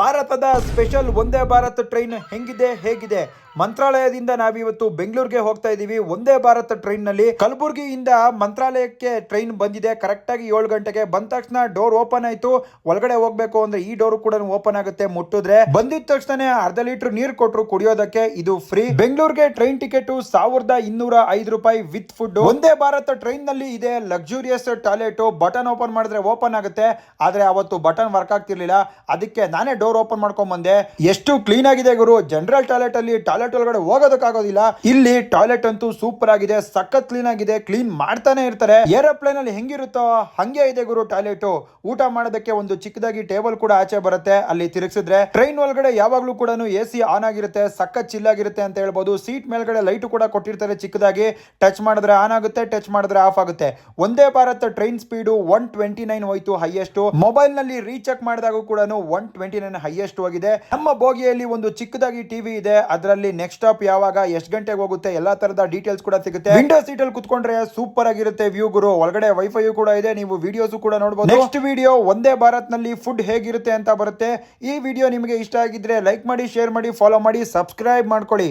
ಭಾರತದ ಸ್ಪೆಷಲ್ ಒಂದೇ ಭಾರತ್ ಟ್ರೈನ್ ಹೆಂಗಿದೆ, ಹೇಗಿದೆ? ಮಂತ್ರಾಲಯದಿಂದ ನಾವಿವತ್ತು ಬೆಂಗಳೂರಿಗೆ ಹೋಗ್ತಾ ಇದ್ದೀವಿ ಒಂದೇ ಭಾರತ್ ಟ್ರೈನ್ನಲ್ಲಿ ಕಲಬುರಗಿಯಿಂದ ಮಂತ್ರಾಲಯಕ್ಕೆ ಟ್ರೈನ್ ಬಂದಿದೆ. ಕರೆಕ್ಟಾಗಿ ಏಳು ಗಂಟೆಗೆ ಬಂದ ತಕ್ಷಣ ಡೋರ್ ಓಪನ್ ಆಯಿತು. ಒಳಗಡೆ ಹೋಗ್ಬೇಕು ಅಂದ್ರೆ ಈ ಡೋರ್ ಕೂಡ ಓಪನ್ ಆಗುತ್ತೆ ಮುಟ್ಟಿದ್ರೆ. ಬಂದಿದ ತಕ್ಷಣ ಅರ್ಧ ಲೀಟರ್ ನೀರು ಕೊಟ್ಟರು ಕುಡಿಯೋದಕ್ಕೆ ಇದು ಫ್ರೀ. ಬೆಂಗಳೂರಿಗೆ ಟ್ರೈನ್ ಟಿಕೆಟ್ ಸಾವಿರದ ಇನ್ನೂರ ಐದು ರೂಪಾಯಿ ವಿತ್ ಫುಡ್. ಒಂದೇ ಭಾರತ್ ಟ್ರೈನ್ನಲ್ಲಿ ಇದೆ ಲಕ್ಸುರಿಯಸ್ ಟಾಯ್ಲೆಟ್. ಬಟನ್ ಓಪನ್ ಮಾಡಿದ್ರೆ ಓಪನ್ ಆಗುತ್ತೆ. ಆದರೆ ಅವತ್ತು ಬಟನ್ ವರ್ಕ್ ಆಗ್ತಿರ್ಲಿಲ್ಲ. ಅದಕ್ಕೆ ನಾನೇ ಡೋರ್ ಓಪನ್ ಮಾಡ್ಕೊಂಡ್ ಬಂದೆ ಎಷ್ಟು ಕ್ಲೀನ್ ಆಗಿದೆ ಗುರು. ಜನರಲ್ ಟಾಯ್ಲೆಟ್ ಅಲ್ಲಿ ಟಾಯ್ಲೆಟ್ ಒಳಗಡೆ ಹೋಗೋದಕ್ಕಾಗೋದಿಲ್ಲ. ಇಲ್ಲಿ ಟಾಯ್ಲೆಟ್ ಅಂತೂ ಸೂಪರ್ ಆಗಿದೆ, ಸಖತ್ ಕ್ಲೀನ್ ಆಗಿದೆ, ಕ್ಲೀನ್ ಮಾಡ್ತಾನೆ ಇರ್ತಾರೆ. ಏರೋಪ್ಲೇನ್ ಅಲ್ಲಿ ಹೆಂಗಿರುತ್ತೋ ಹಂಗೆ ಇದೆ ಗುರು ಟಾಯ್ಲೆಟ್. ಊಟ ಮಾಡೋದಕ್ಕೆ ಒಂದು ಚಿಕ್ಕದಾಗಿ ಟೇಬಲ್ ಕೂಡ ಆಚೆ ಬರುತ್ತೆ. ಅಲ್ಲಿ ತಿರುಗಿಸಿದ್ರೆ ಟ್ರೈನ್ ಒಳಗಡೆ ಯಾವಾಗ್ಲೂ ಕೂಡ ಎ ಸಿ ಆನ್ ಆಗಿರುತ್ತೆ, ಸಖತ್ ಚಿಲ್ ಆಗಿರುತ್ತೆ ಅಂತ ಹೇಳ್ಬೋದು. ಸೀಟ್ ಮೇಲ್ಗಡೆ ಲೈಟ್ ಕೂಡ ಕೊಟ್ಟಿರ್ತಾರೆ ಚಿಕ್ಕದಾಗಿ. ಟಚ್ ಮಾಡಿದ್ರೆ ಆನ್ ಆಗುತ್ತೆ, ಟಚ್ ಮಾಡಿದ್ರೆ ಆಫ್ ಆಗುತ್ತೆ. Vande Bharat train speed one twenty nine ಹೋಯ್ತು ಹೈಯೆಸ್ಟ್. ಮೊಬೈಲ್ನಲ್ಲಿ ರೀಚೆಕ್ ಮಾಡಿದಾಗ ಕೂಡ ಒನ್ ಟ್ವೆಂಟಿ ನೈನ್ ಹೈಯೆಸ್ಟ್ ಹೋಗಿದೆ. ನಮ್ಮ ಬೋಗಿಯಲ್ಲಿ ಒಂದು ಚಿಕ್ಕದಾಗಿ ಟಿವಿ ಇದೆ. ಅದರಲ್ಲಿ ನೆಕ್ಸ್ಟ್ ಸ್ಟಾಪ್ ಯಾವಾಗ, ಎಷ್ಟು ಗಂಟೆಗೆ ಹೋಗುತ್ತೆ, ಎಲ್ಲಾ ತರದ ಡೀಟೇಲ್ಸ್ ಕೂಡ ಸಿಗುತ್ತೆ. ವಿಂಡೋ ಸೀಟ್ ಅಲ್ಲಿ ಕುತ್ಕೊಂಡ್ರೆ ಸೂಪರ್ ಆಗಿರುತ್ತೆ ವ್ಯೂ ಗುರು. ಒಳಗಡೆ ವೈಫೈ ಕೂಡ ಇದೆ, ನೀವು ವಿಡಿಯೋಸ್ ಕೂಡ ನೋಡಬಹುದು ನೆಕ್ಸ್ಟ್ ವಿಡಿಯೋ ಒಂದೇ ಭಾರತ್ನಲ್ಲಿ ಫುಡ್ ಹೇಗಿರುತ್ತೆ ಅಂತ ಬರುತ್ತೆ. ಈ ವಿಡಿಯೋ ನಿಮಗೆ ಇಷ್ಟ ಆಗಿದ್ರೆ ಲೈಕ್ ಮಾಡಿ ಶೇರ್ ಮಾಡಿ ಫಾಲೋ ಮಾಡಿ ಸಬ್ಸ್ಕ್ರೈಬ್ ಮಾಡ್ಕೊಳ್ಳಿ.